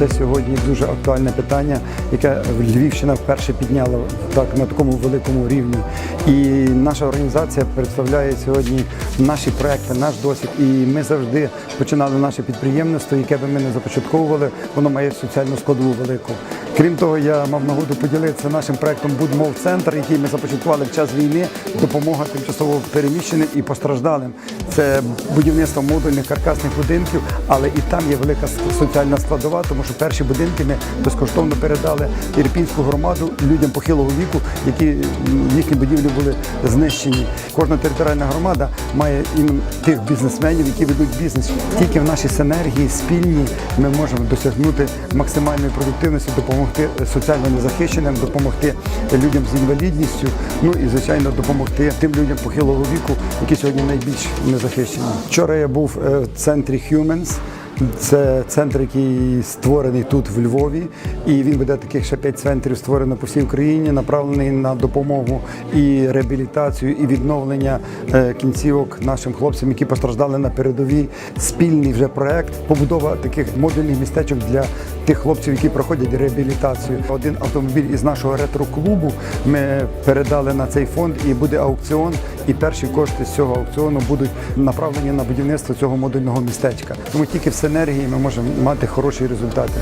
Це сьогодні дуже актуальне питання, яке Львівщина вперше підняла так на такому великому рівні. І наша організація представляє сьогодні наші проекти, наш досвід. І ми завжди починали наше підприємництво, яке би ми не започатковували, воно має соціальну складову велику. Крім того, я мав нагоду поділитися нашим проектом Будмов Центр, який ми започаткували в час війни, допомога тимчасово переміщеним і постраждалим. Це будівництво модульних каркасних будинків, але і там є велика соціальна складова, тому що перші будинки ми безкоштовно передали Ірпінську громаду людям похилого віку, які їхні будівлі були знищені. Кожна територіальна громада має іменно тих бізнесменів, які ведуть бізнес. Тільки в нашій синергії спільній ми можемо досягнути максимальної продуктивності, допомогти соціально незахищеним, допомогти людям з інвалідністю, ну і звичайно допомогти тим людям похилого віку, які сьогодні найбільш незахищені. Вчора я був е, в центрі Humans. Це центр, який створений тут в Львові, і він буде таких ще п'ять центрів створено по всій Україні, направлений на допомогу і реабілітацію, і відновлення е, кінцівок нашим хлопцям, які постраждали на передовій. Спільний вже проект побудова таких модульних містечок для тих хлопців, які проходять реабілітацію. Один автомобіль із нашого ретро-клубу ми передали на цей фонд, і буде аукціон. І перші кошти з цього аукціону будуть направлені на будівництво цього модульного містечка. Тому тільки в синергії ми можемо мати хороші результати.